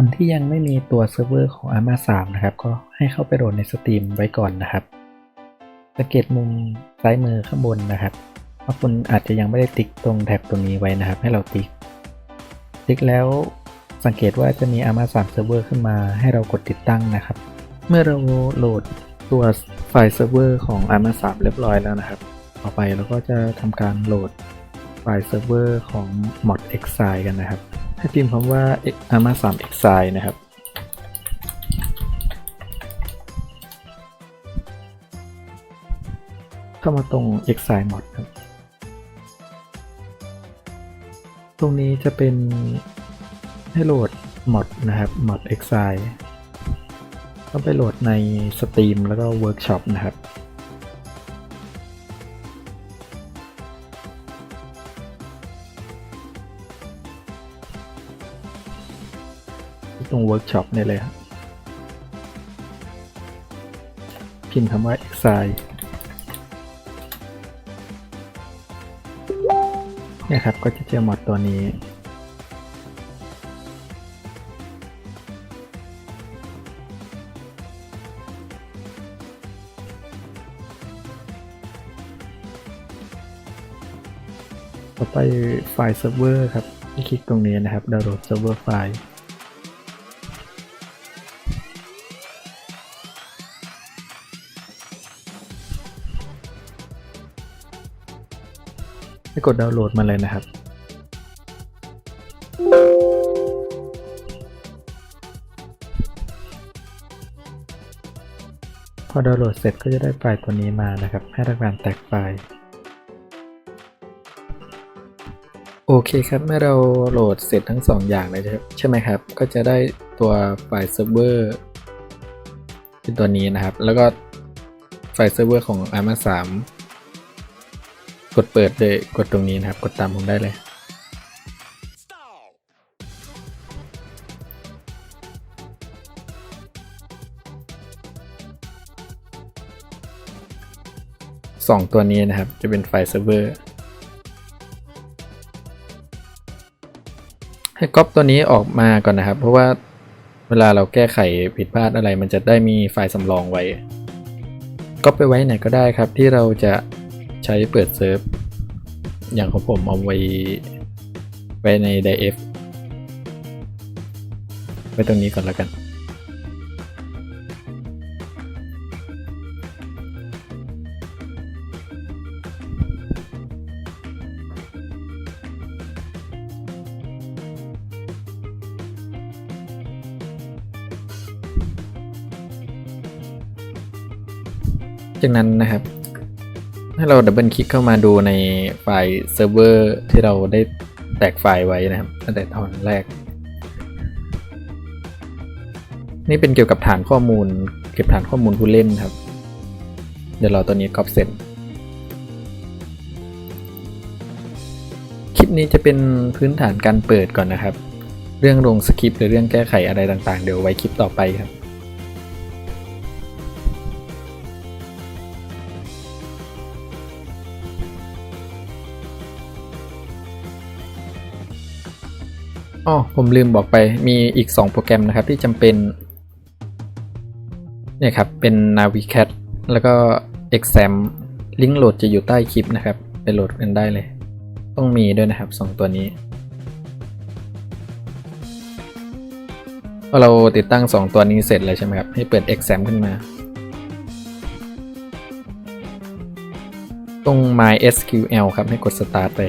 คนที่ยังไม่มีตัวเซิร์ฟเวอร์ของ ARMA 3นะครับ ก็ให้เข้าไปโหลดในสตรีมไว้ก่อนนะครับสังเกตมุมซ้ายมือข้างบนนะครับว่าคุณอาจจะยังไม่ได้ติ๊กตรงแท็บตรงนี้ไว้นะครับ ให้เราติ๊ก ติ๊กแล้วสังเกตว่าจะมี ARMA 3 Server ขึ้นมาให้เรากดติดตั้งนะครับ เมื่อเราโหลดตัวไฟล์เซิร์ฟเวอร์ของ ARMA 3 เรียบร้อยแล้วนะครับ ต่อไปเราก็จะทำการโหลดไฟล์เซิร์ฟเวอร์ของ mod exile กันนะครับ ให้พิมพ์คำว่า ARMA 3 exile นะครับ เข้ามาตรง exile mod ครับ ตรงนี้จะเป็นให้โหลด mod นะครับ mod exile ต้องไปโหลดใน Steam แล้วก็ Workshop นะครับ ตรง Workshop นี่เลยครับพิมพ์คำว่า exile เนี่ยครับ ก็จะเจอมอดตัวนี้ ต่อไปไฟล์เซิร์ฟเวอร์ครับ คลิกตรงนี้นะครับดาวน์โหลดเซิร์ฟเวอร์ไฟล์ ให้กดดาวน์โหลดมาเลยนะครับ พอดาวน์โหลดเสร็จก็จะได้ไฟล์ตัวนี้มานะครับ ให้ทำการแตกไฟล์ โอเคครับ เมื่อเราโหลดเสร็จทั้ง 2 อย่างเลยใช่ไหมครับ ก็จะได้ตัวไฟล์เซิร์ฟเวอร์เป็นตัวนี้นะครับ แล้วก็ไฟล์เซิร์ฟเวอร์ของ ARMA 3 กดเปิดเลยกดตรงนี้นะครับ กดตามผมได้เลย สองตัวนี้นะครับจะเป็นไฟล์เซิร์ฟเวอร์ ให้ก๊อปตัวนี้ออกมาก่อนนะครับ เพราะว่าเวลาเราแก้ไขผิดพลาดอะไร มันจะได้มีไฟล์สำรองไว้ ก๊อปไปไว้ไหนก็ได้ครับที่เราจะ ใช้เปิดเซิร์ฟ อย่างของผมเอาไว้ ไว้ใน DF ไว้ตรงนี้ก่อนแล้วกันจากนั้นนะครับ ให้เราดับเบิลคลิกเข้ามาดูในไฟล์เซิร์ฟเวอร์ที่เราได้แตกไฟล์ไว้นะครับตั้งแต่ตอนแรก นี่เป็นเกี่ยวกับฐานข้อมูล เก็บฐานข้อมูลผู้เล่นครับ เดี๋ยวเราตัวนี้ก๊อปเสร็จคลิปนี้จะเป็นพื้นฐานการเปิดก่อนนะครับ เรื่องลงสคริปต์หรือเรื่องแก้ไขอะไรต่างๆ เดี๋ยวไว้คลิปต่อไปครับ อ๋อผมลืมบอกไปมีอีก 2 โปรแกรมนะครับ ที่จำเป็นเนี่ยครับเป็น Navicat แล้วก็ Exam ลิงก์โหลดจะอยู่ใต้คลิปนะครับ ไปโหลดกันได้เลย ต้องมีด้วยนะครับ 2 ตัวนี้พอเราติดตั้ง 2 ตัวนี้เสร็จเลยใช่ไหมครับ ให้เปิด Exam ขึ้นมา ตรง MySQL ครับ ให้กด Start ไป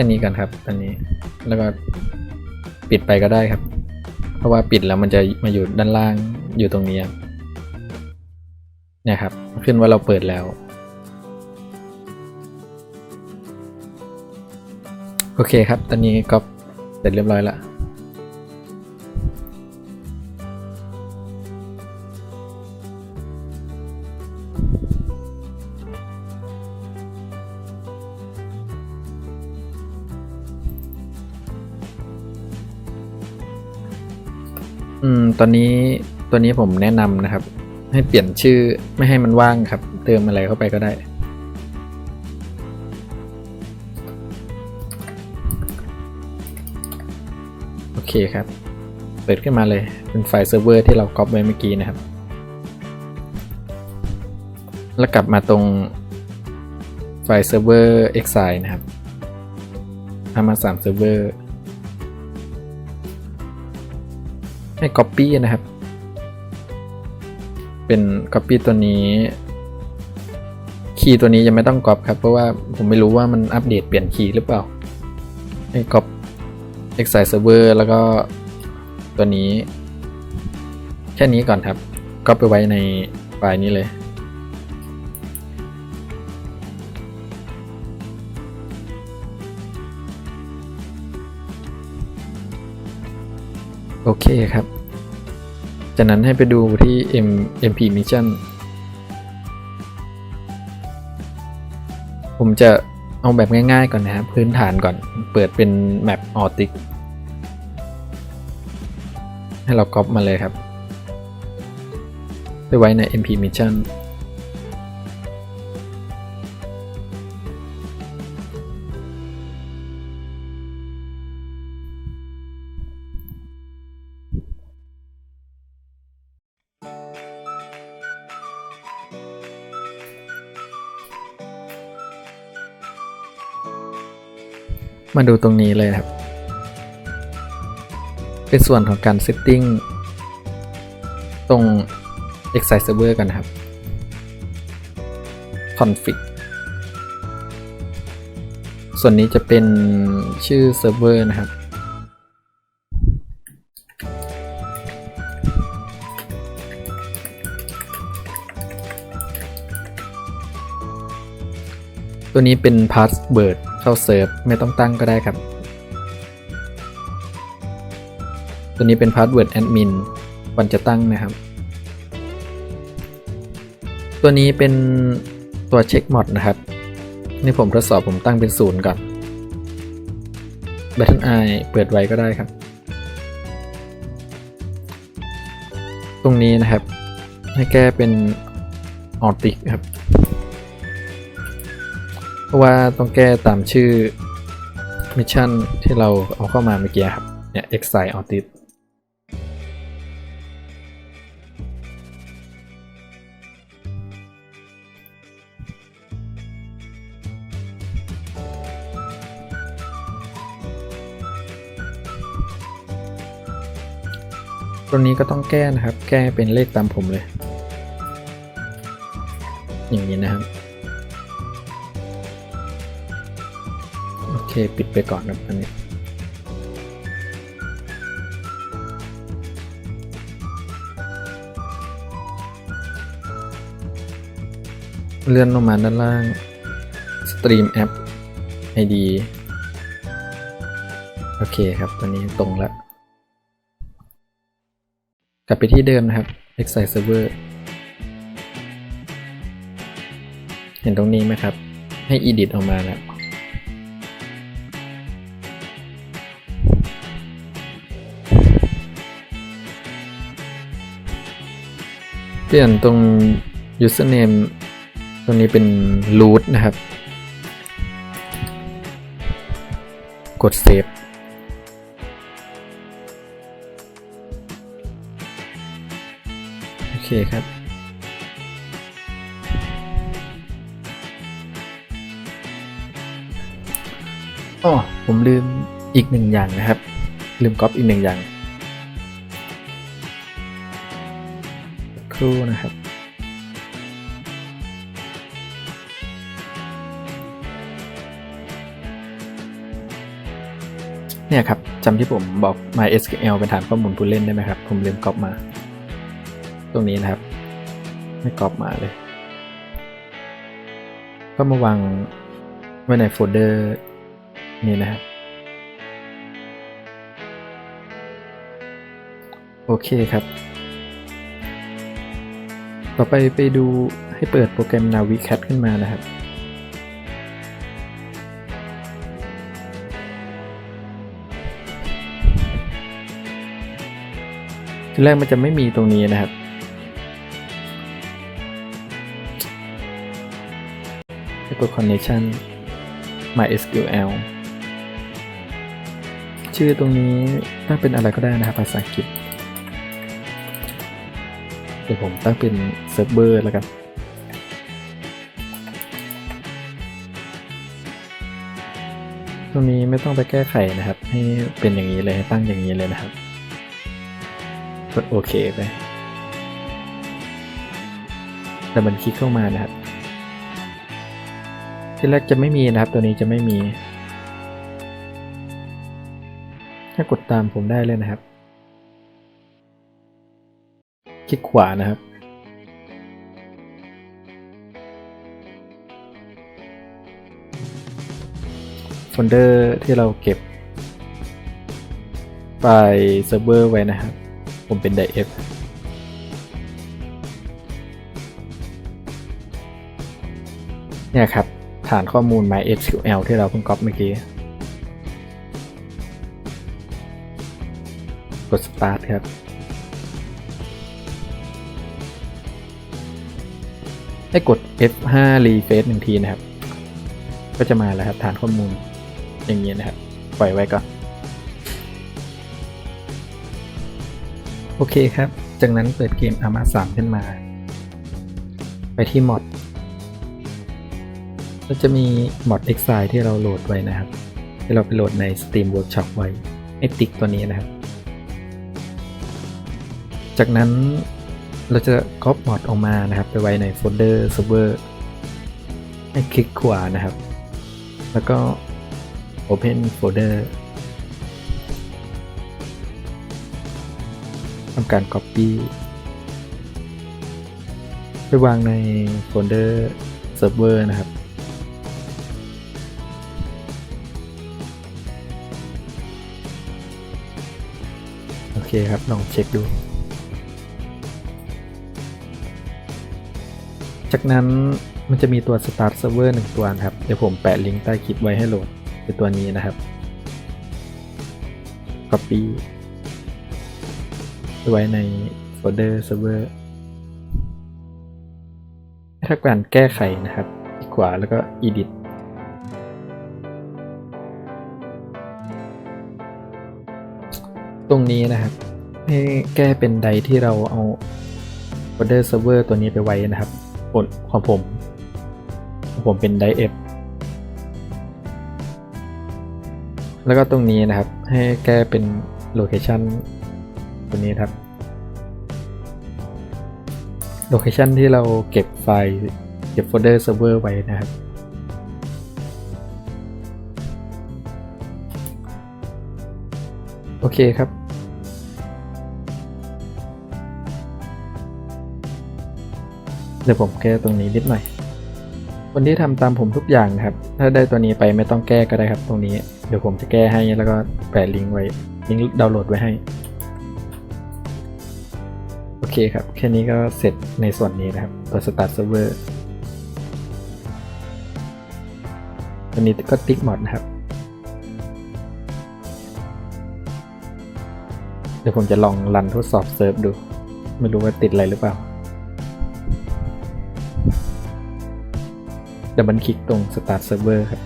ค่นี้กันครับอันนี้แล้วก็ปิดไปก็ได้ครับ เพราะว่าปิดแล้วมันจะมาอยู่ด้านล่างอยู่ตรงนี้นะครับ ขึ้นว่าเราเปิดแล้ว โอเคครับ ตอนนี้ก็เสร็จเรียบร้อยแล้ว ตอนนี้ตัวนี้ผมแนะนำนะครับ ให้เปลี่ยนชื่อไม่ให้มันว่างครับ เติมอะไรเข้าไปก็ได้ โอเคคครับ เปิดขึ้นมาเลย เป็นไฟล์เซิร์ฟเวอร์ที่เราก๊อปไว้เมื่อกี้นะครับ แล้วกลับมาตรงไฟล์เซิร์ฟเวอร์ Exile นะครับทำมา3เซิร์ฟเวอร์ ให้ Copy นะครับ เป็น Copy ตัวนี้คีย์ตัวนี้ยังไม่ต้องก๊อปครับ เพราะว่าผมไม่รู้ว่ามันอัปเดตเปลี่ยนคีย์หรือเปล่า ให้ก๊อป Excite Server แล้วก็ตัวนี้ แค่นี้ก่อนครับ ก็ไปไว้ในไฟล์นี้เลย โอเคครับ จากนั้นให้ไปดูที่ M MP Mission ผมจะเอาแบบง่ายๆก่อนนะครับ พื้นฐานก่อน เปิดเป็นแมปออติกให้เราก๊อปมาเลยครับ ไปไว้ใน MP Mission มาดูตรงนี้เลยครับ เป็นส่วนของการ setting ตรง Excite Server กันนะครับ config ส่วนนี้จะเป็นชื่อเซิร์ฟเวอร์นะครับ ตัวนี้เป็น password เข้าเซิร์ฟไม่ต้องตั้งก็ได้ครับ ตัวนี้เป็น password admin วันจะตั้งนะครับ ตัวนี้เป็นตัวเช็คมอดนะครับ นี่ผมทดสอบผมตั้งเป็นศูนย์ก่อน Battle Eye เปิดไว้ก็ได้ครับ ตรงนี้นะครับ ให้แก้เป็นออติกครับ เพราะว่าต้องแก้ตามชื่อมิชชั่นที่เราเอาเข้ามาเมื่อกี้ครับ เนี่ย Excite Audit ตรงนี้ก็ต้องแก้นะครับ แก้เป็นเลขตามผมเลย อย่างนี้นะครับ ปิดไปก่อนครับอันนี้เลื่อนลงมาด้านล่าง Stream App ID โอเคครับตัวนี้ตรงแล้ว กลับไปที่เดิมนะครับ Excite Server เห็นตรงนี้ไหมครับ ให้ edit ออกมาแล้ว เปลี่ยนตรง username ตรงนี้เป็น root นะครับ กด save โอเคครับ อ๋อ ผมลืมอีกหนึ่งอย่างนะครับ ลืมก๊อปอีกหนึ่งอย่าง ครู่นะครับเนี่ยครับจำที่ผมบอก MySQL เป็นฐานข้อมูลผู้เล่นได้ไหมครับ ผมลืมก๊อปมา ตรงนี้นะครับ ไม่ก๊อปมาเลย ก็มาวางไว้ในโฟลเดอร์นี่นะครับ โอเคครับ ต่อไปไปดูให้เปิดโปรแกรม NaviCat ขึ้นมานะครับ ทีแรกมันจะไม่มีตรงนี้นะครับให้กด connection MySQL ชื่อตรงนี้ตั้งเป็นอะไรก็ได้นะครับภาษาอังกฤษ ดี๋ยวผมตั้งเป็นเซิร์ฟเวอร์แล้วกันตรงนี้ไม่ต้องไปแก้ไขนะครับ ให้เป็นอย่างนี้เลยตั้งอย่างนี้เลยนะครับกดโอเคไป แต่มันคลิกเข้ามานะครับ ที่แรกจะไม่มีนะครับ ตัวนี้จะไม่มี ถ้ากดตามผมได้เลยนะครับ คลิกขวานะครับ โฟลเดอร์ที่เราเก็บไฟล์เซิร์ฟเวอร์ไว้นะครับ ผมเป็น .df เนี่ยครับ ฐานข้อมูล MySQL ที่เราเพิ่งก๊อปเมื่อกี้ กด start ครับ ให้กด F5 refresh หนึ่งทีนะครับ ก็จะมาแล้วครับฐานข้อมูลอย่างนี้นะครับ ปล่อยไว้ก่อน โอเคครับ จากนั้นเปิดเกม Arma 3 ขึ้นมา ไปที่มอดก็จะมีมอด Exile ที่เราโหลดไว้นะครับ ที่เราไปโหลดใน Steam Workshop ไว้ให้ติ๊กตัวนี้นะครับ จากนั้น เราจะก๊อปมอดออกมานะครับ ไปไว้ในโฟลเดอร์ server ให้คลิกขวานะครับ แล้วก็ Open Folder ทำการ Copy ไปวางในโฟลเดอร์ Server นะครับ โอเคครับ ลองเช็คดู จากนั้นมันจะมีตัว Start Server หนึ่งตัวนะครับ เดี๋ยวผมแปะลิงก์ใต้คลิปไว้ให้โหลดคือตัวนี้นะครับ Copy ไปไว้ในโฟลเดอร์ Server ถ้าการแก้ไขนะครับคลิกขวาแล้วก็ Edit ตรงนี้นะครับ ให้แก้เป็นใดที่เราเอาโฟลเดอร์ Server ตัวนี้ไปไว้นะครับ ผลของผมของผมเป็น i f แล้วก็ตรงนี้นะครับให้แก้เป็น location ตัวนี้ครับ location ที่เราเก็บไฟล์เก็บโฟลเดอร์เซิร์ฟเวอร์ไว้นะครับโอเคครับ ดี๋ยวผมแก้ตรงนี้นิดหน่อย คนที่ทำตามผมทุกอย่างนะครับ ถ้าได้ตัวนี้ไปไม่ต้องแก้ก็ได้ครับ ตรงนี้ เดี๋ยวผมจะแก้ให้แล้วก็แปะลิงก์ไว้ ลิงก์ดาวน์โหลดไว้ให้ โอเคครับ แค่นี้ก็เสร็จในส่วนนี้นะครับ ตัว Start Server ตัวนี้ก็ติ๊กหมดนะครับ เดี๋ยวผมจะลองรันทดสอบเซิร์ฟดู ไม่รู้ว่าติดอะไรหรือเปล่า ดับเบิลคลิกตรง Start Server ครับ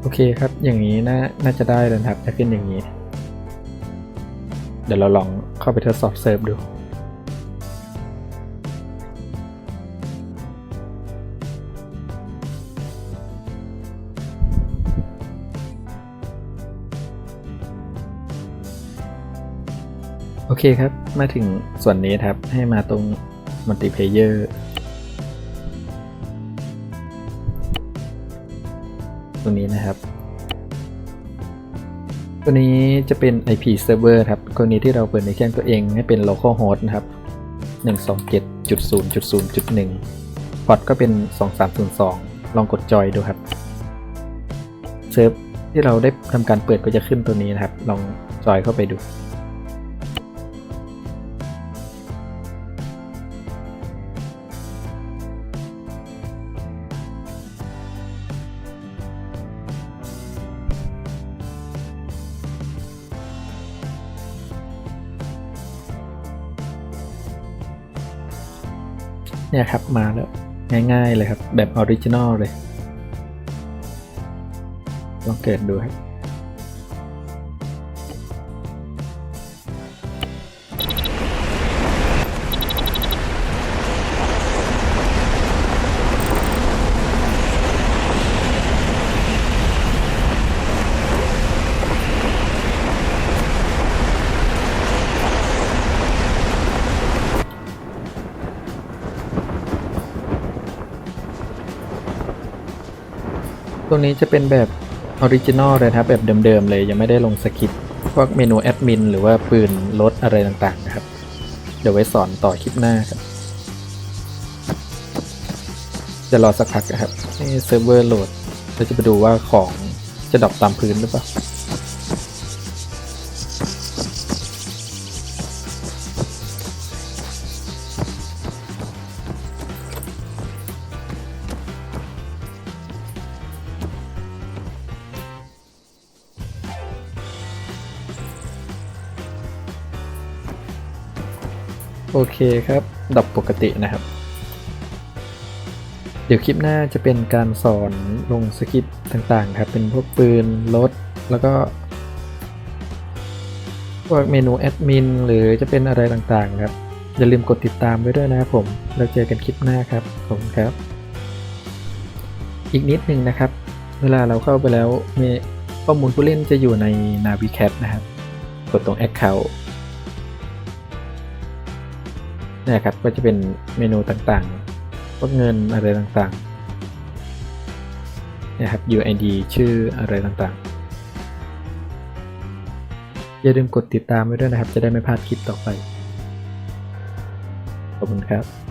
โอเคครับ อย่างนี้น่าน่าจะได้แล้วครับ จะขึ้นอย่างนี้ เดี๋ยวเราลองเข้าไปทดสอบเซิร์ฟดูโอเคครับ มาถึงส่วนนี้ครับ ให้มาตรง Multiplayer ตรงนี้นะครับ ตัวนี้จะเป็น IP server ครับกรณีที่เราเปิดในเครื่องตัวเองให้เป็น local host นะครับ 127.0.0.1 พอร์ตก็เป็น 2302 ลองกดจอยดูครับ เซิร์ฟที่เราได้ทำการเปิดก็จะขึ้นตัวนี้นะครับ ลองจอยเข้าไปดู เนี่ยครับมาแล้ว ง่ายๆเลยครับ แบบออริจินอลเลย ลองเกิดดูครับ ตรงนี้จะเป็นแบบออริจินอลเลยครับแบบเดิมๆเลยยังไม่ได้ลงสคริปต์พวกเมนูแอดมินหรือว่าปืนลดอะไรต่างๆนะครับ เดี๋ยวไว้สอนต่อคลิปหน้าครับ จะรอสักพักนะครับให้เซิร์ฟเวอร์โหลดเราจะไปดูว่าของจะดรอปตามพื้นหรือเปล่า โอเคครับดับปกตินะครับ เดี๋ยวคลิปหน้าจะเป็นการสอนลงสคริปต่างๆครับ เป็นพวกปืนรถแล้วก็พวกเมนูแอดมินหรือจะเป็นอะไรต่างๆครับ อย่าลืมกดติดตามไว้ด้วยนะครับผมเราเจอกันคลิปหน้าครับขอบคุณครับ อีกนิดนึงนะครับ เวลาเราเข้าไปแล้วมีข้อมูลผู้เล่นจะอยู่ใน Navicat นะครับ กดตรง Account นี่ยครับก็จะเป็นเมนูต่างๆพวกเงินอะไรต่างๆนะครับ UID ชื่ออะไรต่างๆ อย่าลืมกดติดตามไว้ด้วยนะครับ จะได้ไม่พลาดคลิปต่อไป ขอบคุณครับ